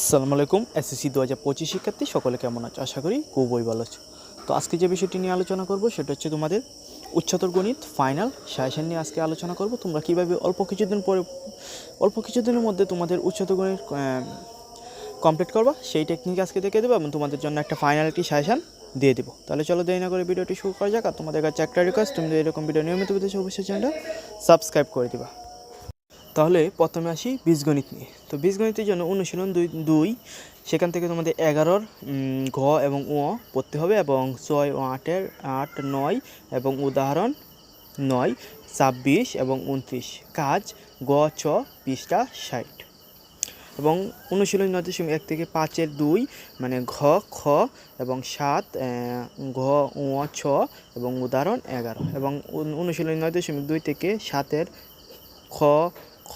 আসসালামু আলাইকুম, এসএসসি দু হাজার পঁচিশ শিক্ষার্থী, সকলে কেমন আছো? আশা করি খুবই ভালো আছো। তো আজকে যে বিষয়টি নিয়ে আলোচনা করব, সেটা হচ্ছে তোমাদের উচ্চতর গণিত ফাইনাল সাজেশন নিয়ে আজকে আলোচনা করব। তোমরা কীভাবে অল্প কিছুদিন পরে, অল্প কিছুদিনের মধ্যে তোমাদের উচ্চতর গণিত কমপ্লিট করবা, সেই টেকনিক আজকে দেখে দেবো এবং তোমাদের জন্য একটা ফাইনাল একটি সাজেশন দিয়ে দেবো। তাহলে চলো দেরি না করে ভিডিওটি শুরু করা যাক, আর তোমাদের কাছে একটা রিকোয়েস্ট তুমি এরকম ভিডিও নিয়মিত পেতে অবশ্যই চ্যানেলটা সাবস্ক্রাইব করে দিবা। তাহলে প্রথমে আসি বীজগণিত নিয়ে। তো বীজগণিতের জন্য অনুশীলন দুই দুই, সেখান থেকে তোমাদের এগারোর ঘ এবং ও পড়তে হবে এবং ছয় ও আটের, আট, নয় এবং উদাহরণ নয়, ছাব্বিশ এবং উনত্রিশ। কাজ, গ, ছ, পৃষ্ঠা ষাট। এবং অনুশীলন নয় দশমিক এক থেকে পাঁচের দুই মানে ঘ, খ এবং সাত ঘ ও ছ এবং উদাহরণ এগারো। এবং অনু- অনুশীলন নয় দশমিক দুই থেকে সাতের, খ খ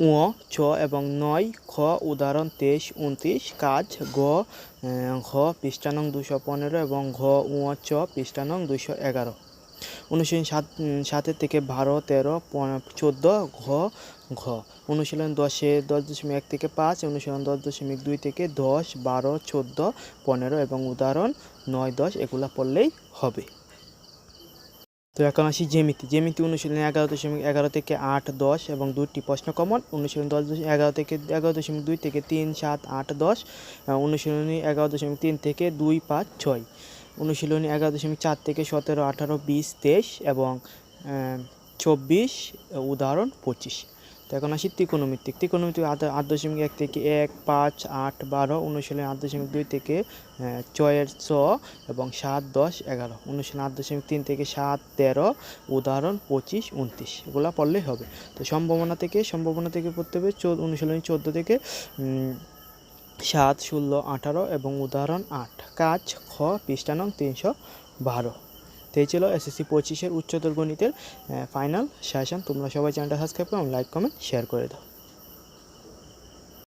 উ ছ এবং নয়, খ, উদাহরণ তেইশ উনত্রিশ কাজ, গ ঘ পৃষ্ঠানং দুশো পনেরো এবং ঘ উ চ পৃষ্ঠানং দুশো এগারো। অনুশীলন সাত সাতের থেকে বারো, তেরো চোদ্দ, ঘ ঘ। অনুশীলন দশে দশ দশমিক এক থেকে পাঁচ, অনুশীলন দশ দশমিক দুই থেকে দশ, বারো, চোদ্দ, পনেরো এবং উদাহরণ নয়, দশ এগুলা পড়লেই হবে। তো এখন আসি জ্যামিতি। জ্যামিতি অনুশীলন এগারো দশমিক এগারো থেকে আট দশ এবং দুটি প্রশ্ন কমন। অনুশীলন দশ দশমিক এগারো থেকে, এগারো দশমিক দুই থেকে তিন, সাত, আট, দশ। অনুশীলনী এগারো দশমিক তিন থেকে দুই, পাঁচ, ছয়। অনুশীলনী এগারো দশমিক চার থেকে সতেরো, আঠারো, বিশ, তেইশ এবং চব্বিশ, উদাহরণ পঁচিশ। তো এখন আসি ত্রিকোণমিতিক। ত্রিকোণমিতিক আট দশমিক এক থেকে এক, পাঁচ, আট, বারো অনুশীলনী আট দশমিক দুই থেকে ছয়ের ছ এবং সাত, দশ, এগারো। অনুশীলন আট দশমিক তিন থেকে সাত, তেরো, উদাহরণ পঁচিশ, উনত্রিশ। এগুলো পড়লেই হবে। তো সম্ভাবনা থেকে সম্ভাবনা থেকে পড়তে হবে চোদ্দ অনুশীলনী চোদ্দ থেকে সাত, ষোলো, আঠারো এবং উদাহরণ আট। কাজ খ পৃষ্ঠানং তিনশো বারো। তো এই ছিল এসএসসি পঁচিশের উচ্চতর গণিতের ফাইনাল সেশন তোমরা সবাই চ্যানেলটা সাবস্ক্রাইব করো লাইক কমেন্ট শেয়ার করে দাও।